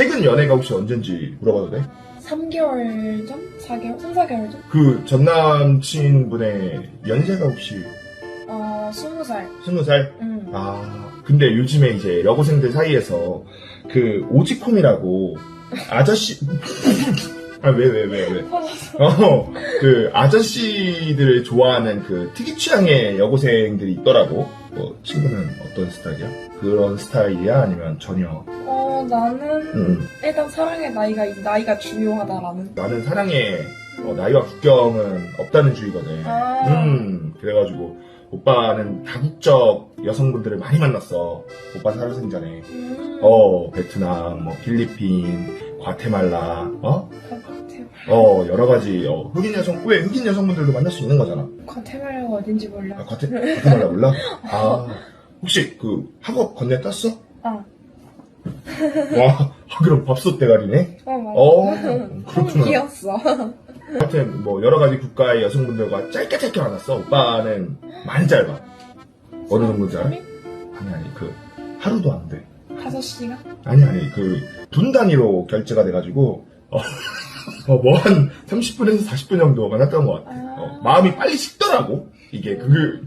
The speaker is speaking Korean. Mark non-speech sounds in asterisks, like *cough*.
최근 연애가 혹시 언젠지 물어봐도 돼? 3개월 전? 4개월? 3, 4개월 전? 그 전남친분의 연세가 혹시 어, 20살. 20살? 응. 아, 근데 요즘에 이제 여고생들 사이에서 그 오지콤이라고 아저씨 *laughs* 아 왜 왜 왜 왜? 어, 그 아저씨들을 좋아하는 그 특이 취향의 여고생들이 있더라고. 뭐 친구는 어떤 스타일이야? 그런 스타일이야? 아니면 전혀? 어, 나는 음, 일단 사랑의 나이가, 나이가 중요하다라는. 나는 사랑에 어, 나이와 국경은 없다는 주의거든. 아. 음, 그래가지고 오빠는 다국적 여성분들을 많이 만났어. 오빠 살아생전에. 음. 어, 베트남, 뭐 필리핀, 과테말라, 어? 과테말. 어, 여러 가지 어, 흑인 여성, 왜 흑인 여성분들도 만날 수 있는 거잖아. 과테말라가 어딘지 몰라. 아, 과테, 과테말라 몰라? *laughs* 아, 혹시 그 학업 건네 땄어? 아. *laughs* 와, 아, 그럼 밥솥 대가리네? 어, 맞아. 어, *laughs* 그렇구나. 귀엽어. 하여튼 뭐 여러 가지 국가의 여성분들과 짧게 짧게 만났어. 오빠는 많이 짧아. 어느 정도인지 알아? 아니 아니 그 하루도 안 돼. 5시간? 아니 아니 그 분 단위로 결제가 돼가지고 어, 뭐한 30분에서 40분 정도 만났던 것 같아. 아. 어, 마음이 빨리 식더라고. 이게 그